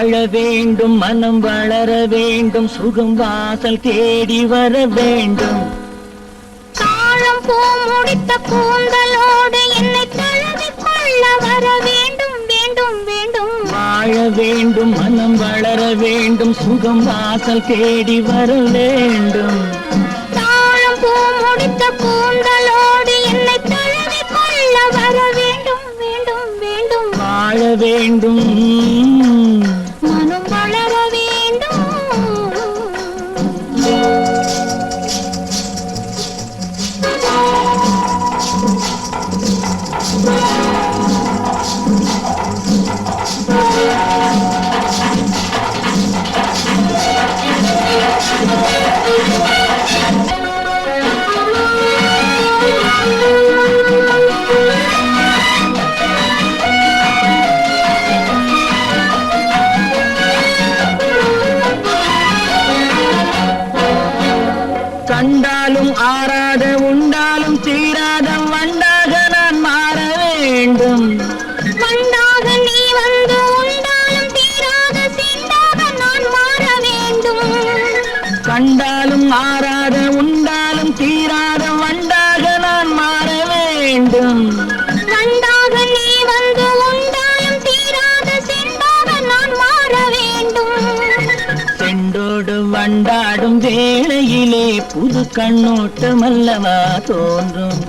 வாழ வேண்டும் மனம் வளர வேண்டும் சுகம் வாசல் தேடி வர வேண்டும். காலம் பூ முடித்த கூந்தலோடு என்னை தழுவி கொள்ள வர வேண்டும் வேண்டும் வேண்டும். வாழ வேண்டும் மனம் வளர வேண்டும் சுகம் வாசல் தேடி வர வேண்டும். காலம் பூ முடித்த கூந்தலோடு என்னை தழுவி கொள்ள வர வேண்டும் வேண்டும் வேண்டும். வாழ வேண்டும். கண்டாலும் ஆறாத உண்டாலும் தீராத வண்டாக நான் மாற வேண்டும். வண்டாக நீ வந்து உண்டாலும் தீராத செண்டாக நான் மாற வேண்டும். செண்டோடு வண்டாடும் வேளையிலே புது கண்ணோட்டம் அல்லவா தோன்றும்.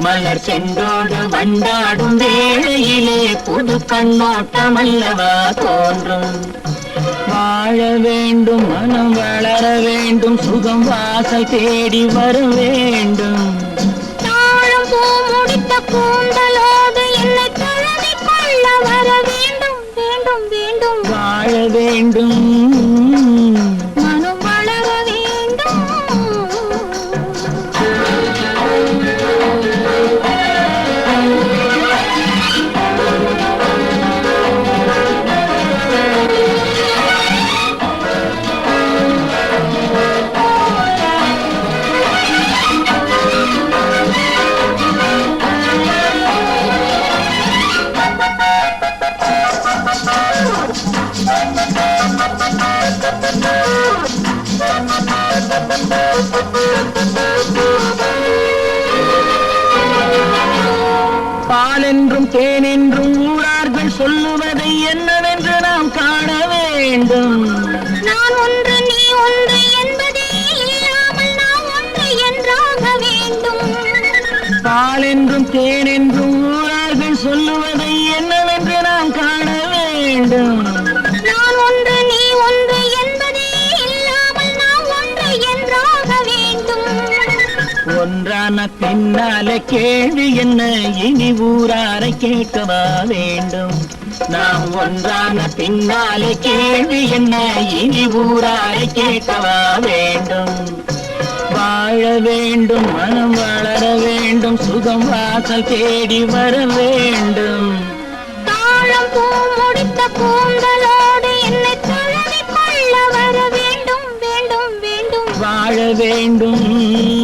மலர் செண்டோடு வண்டாடும் வேளையிலே புது கண்ணோட்டம் அல்லவா தோன்றும். வாழ வேண்டும் மனம் வளர வேண்டும் சுகம் வாசல் தேடி வர வேண்டும். தாழம் பூ முடித்த கூந்தலோடு என்னை தழுவி கொள்ள வர வேண்டும் வேண்டும் வேண்டும். வாழ வேண்டும் பால் என்றும் தேன் என்றும் ஊரார்கள் சொல்லுவதை என்னவென்று நாம் காண வேண்டும். நான் ஒன்று நீ ஒன்று என்பதே இல்லாமல் நாம் ஒன்று என்றாக வேண்டும். பால் என்றும் தேன் என்றும் ஊரார்கள் சொல்லுவதை என்னவென்று நாம் காண வேண்டும். சொன்ன பின்னால கேள்வி என்ன? இனி ஊராரை கேட்கவா வேண்டும்? நாம் ஒன்றான பின்னாலே கேள்வி என்ன? இனி ஊராரை கேட்கவா வேண்டும்? வாழ வேண்டும் மனம் வளர வேண்டும் சுகம் வாசல் தேடி வர வேண்டும் வேண்டும். வாழ வேண்டும்.